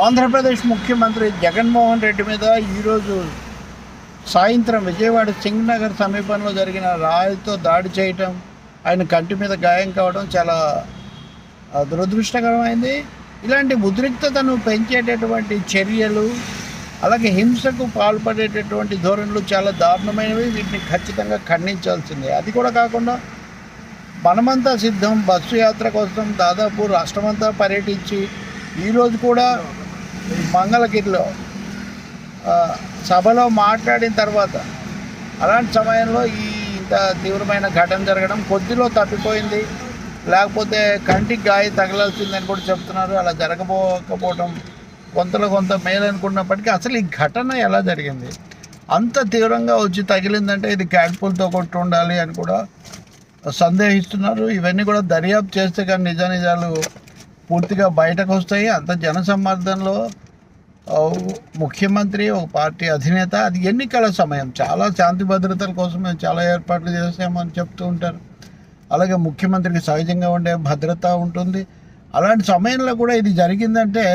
ఆంధ్రప్రదేశ్ ముఖ్యమంత్రి జగన్మోహన్ రెడ్డి మీద ఈరోజు సాయంత్రం విజయవాడ సింగ్ నగర్ సమీపంలో జరిగిన రాయితో దాడి చేయటం ఆయన కంటి మీద గాయం కావడం చాలా దురదృష్టకరమైంది. ఇలాంటి ఉద్రిక్తతను పెంచేటటువంటి చర్యలు అలాగే హింసకు పాల్పడేటటువంటి ధోరణులు చాలా దారుణమైనవి. వీటిని ఖచ్చితంగా ఖండించాల్సిందే. అది కూడా కాకుండా మనమంతా సిద్ధం బస్సు యాత్ర కోసం దాదాపు రాష్ట్రమంతా పర్యటించి ఈరోజు కూడా మంగళగిరిలో సభలో మాట్లాడిన తర్వాత అలాంటి సమయంలో ఈ ఇంత తీవ్రమైన ఘటన జరగడం కొద్దిలో తప్పిపోయింది. లేకపోతే కంటికి గాయ తగలాల్సిందని కూడా చెప్తున్నారు. అలా జరగబోకపోవడం కొంతలో కొంత మేలనుకున్నప్పటికీ అసలు ఈ ఘటన ఎలా జరిగింది? అంత తీవ్రంగా వచ్చి తగిలిందంటే ఇది క్యాడ్పుల్తో కొట్టి ఉండాలి అని కూడా సందేహిస్తున్నారు. ఇవన్నీ కూడా దర్యాప్తు చేస్తే కానీ నిజ నిజాలు పూర్తిగా బయటకు వస్తాయి. అంత జనసమ్మర్దంలో ముఖ్యమంత్రి ఒక పార్టీ అధినేత అది ఎన్నికల సమయం. చాలా శాంతి భద్రతల కోసం మేము చాలా ఏర్పాట్లు చేసామని చెప్తూ ఉంటారు. అలాగే ముఖ్యమంత్రికి సహజంగా ఉండే భద్రత ఉంటుంది. అలాంటి సమయంలో కూడా ఇది జరిగిందంటే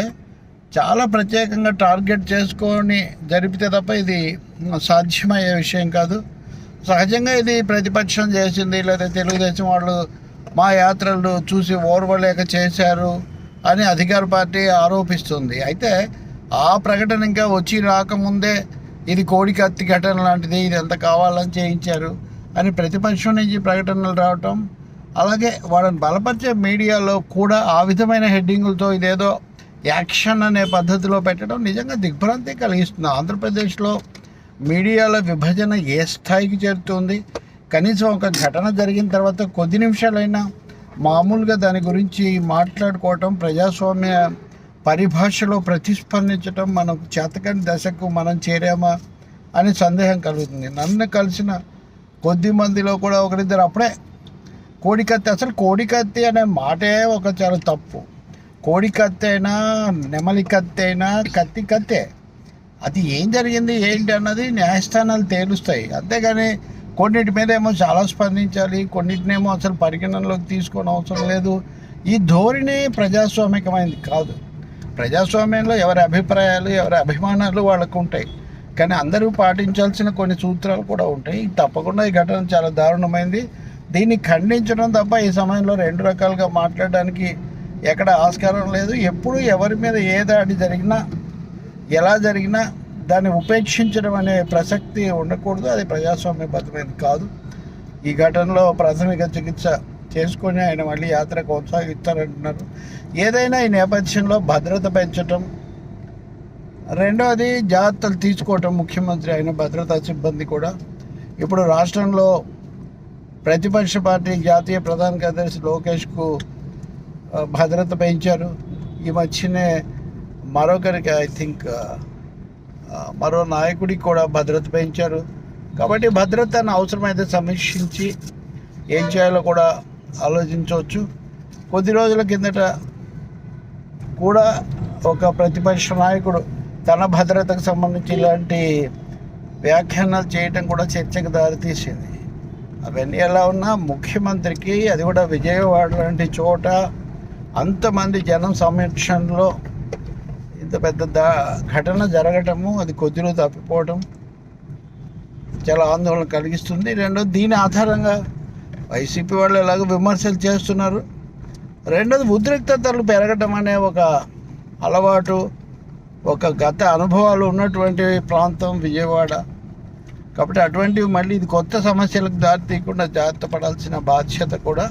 చాలా ప్రత్యేకంగా టార్గెట్ చేసుకొని జరిపితే తప్ప ఇది సాధ్యమయ్యే విషయం కాదు. సహజంగా ఇది ప్రతిపక్షం చేసింది లేదా తెలుగుదేశం వాళ్ళు మా యాత్రలు చూసి ఓర్వలేక చేశారు అని అధికార పార్టీ ఆరోపిస్తుంది. అయితే ఆ ప్రకటన ఇంకా వచ్చి రాకముందే ఇది కోడికత్తి ఘటన లాంటిది ఇది ఎంత కావాలని చేయించారు అని ప్రతిపక్షం నుంచి ప్రకటనలు రావటం. అలాగే వాళ్ళని బలపరిచే మీడియాలో కూడా ఆ విధమైన హెడ్డింగులతో ఇదేదో యాక్షన్ అనే పద్ధతిలో పెట్టడం నిజంగా దిగ్భ్రాంతి కలిగిస్తుంది. ఆంధ్రప్రదేశ్లో మీడియాల విభజన ఏ స్థాయికి చేరుతుంది? కనీసం ఒక ఘటన జరిగిన తర్వాత కొద్ది నిమిషాలైనా మామూలుగా దాని గురించి మాట్లాడుకోవటం ప్రజాస్వామ్య పరిభాషలో ప్రతిస్పందించటం మనకు చేతకని దశకు మనం చేరామా అని సందేహం కలుగుతుంది. నన్ను కలిసిన కొద్ది మందిలో కూడా ఒకరిద్దరు అప్పుడే కోడికత్తి. అసలు కోడికత్తి అనే మాటే ఒక చాలా తప్పు. కోడికత్తి అయినా నెమలి కత్తి అయినా కత్తి కత్తే. అది ఏం జరిగింది ఏంటి అన్నది న్యాయస్థానాలు తేలుస్తాయి. అంతేగాని కొన్నిటి మీద ఏమో చాలా స్పందించాలి కొన్నిటినేమో అసలు పరిగణనలోకి తీసుకోవడం అవసరం లేదు. ఈ ధోరణి ప్రజాస్వామికమైనది కాదు. ప్రజాస్వామ్యంలో ఎవరి అభిప్రాయాలు ఎవరి అభిమానాలు వాళ్ళకు ఉంటాయి కానీ అందరూ పాటించాల్సిన కొన్ని సూత్రాలు కూడా ఉంటాయి. తప్పకుండా ఈ ఘటన చాలా దారుణమైంది. దీన్ని ఖండించడం తప్ప ఈ సమయంలో రెండు రకాలుగా మాట్లాడడానికి ఎక్కడ ఆస్కారం లేదు. ఎప్పుడు ఎవరి మీద ఏ దాడి జరిగినా ఎలా జరిగినా దాన్ని ఉపేక్షించడం అనే ప్రసక్తి ఉండకూడదు. అది ప్రజాస్వామ్యబద్ధమైనది కాదు. ఈ ఘటనలో ప్రాథమిక చికిత్స చేసుకొని ఆయన మళ్ళీ యాత్ర కొనసాగిస్తారంటున్నారు ఏదైనా ఈ నేపథ్యంలో భద్రత పెంచటం రెండవది జాగ్రత్తలు తీసుకోవటం ముఖ్యమంత్రి అయిన భద్రతా సిబ్బంది కూడా. ఇప్పుడు రాష్ట్రంలో ప్రతిపక్ష పార్టీ జాతీయ ప్రధాన కార్యదర్శి లోకేష్కు భద్రత పెంచారు. ఈ మధ్యనే మరొకరికి ఐ థింక్ మరో నాయకుడికి కూడా భద్రత పెంచారు. కాబట్టి భద్రతను అవసరమైతే సమీక్షించి ఏం చేయాలో కూడా ఆలోచించవచ్చు. కొద్ది రోజుల కిందట కూడా ఒక ప్రతిపక్ష నాయకుడు తన భద్రతకు సంబంధించి ఇలాంటి వ్యాఖ్యానాలు చేయటం కూడా చర్చకు దారితీసింది. అవన్నీ ఎలా ఉన్నా ముఖ్యమంత్రికి అది కూడా విజయవాడ లాంటి చోట అంతమంది జనం సమక్షంలో ఇంత పెద్ద దా ఘటన జరగటము అది కొద్దిలో తప్పిపోవటం చాలా ఆందోళన కలిగిస్తుంది. రెండో దీని ఆధారంగా వైసీపీ వాళ్ళు ఎలాగో విమర్శలు చేస్తున్నారు. రెండోది ఉద్రిక్తతలు పెరగటం అనే ఒక అలవాటు ఒక గత అనుభవాలు ఉన్నటువంటి ప్రాంతం విజయవాడ. కాబట్టి అటువంటివి మళ్ళీ ఇది కొత్త సమస్యలకు దారి తీయకుండా జాగ్రత్త పడాల్సిన బాధ్యత కూడా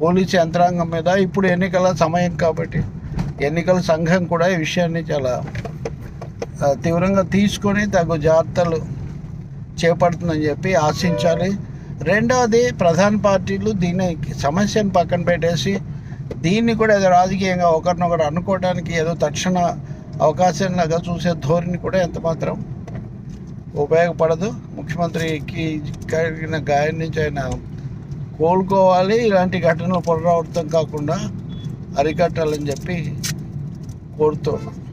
పోలీసు యంత్రాంగం మీద. ఇప్పుడు ఎన్నికల సమయం కాబట్టి ఎన్నికల సంఘం కూడా ఈ విషయాన్ని చాలా తీవ్రంగా తీసుకొని తగు జాగ్రత్తలు చేపడుతుందని చెప్పి ఆశించాలి. రెండవది ప్రధాన పార్టీలు దీని సమస్యను పక్కన పెట్టేసి దీన్ని కూడా ఏదో రాజకీయంగా ఒకరినొకరు అనుకోవడానికి ఏదో తక్షణ అవకాశంలాగా చూసే ధోరణి కూడా ఎంతమాత్రం ఉపయోగపడదు. ముఖ్యమంత్రికి కలిగిన గాయం నుంచి ఆయన కోలుకోవాలి. ఇలాంటి ఘటనలు పునరావృతం కాకుండా అరికట్టాలని చెప్పి కోరుతున్నాను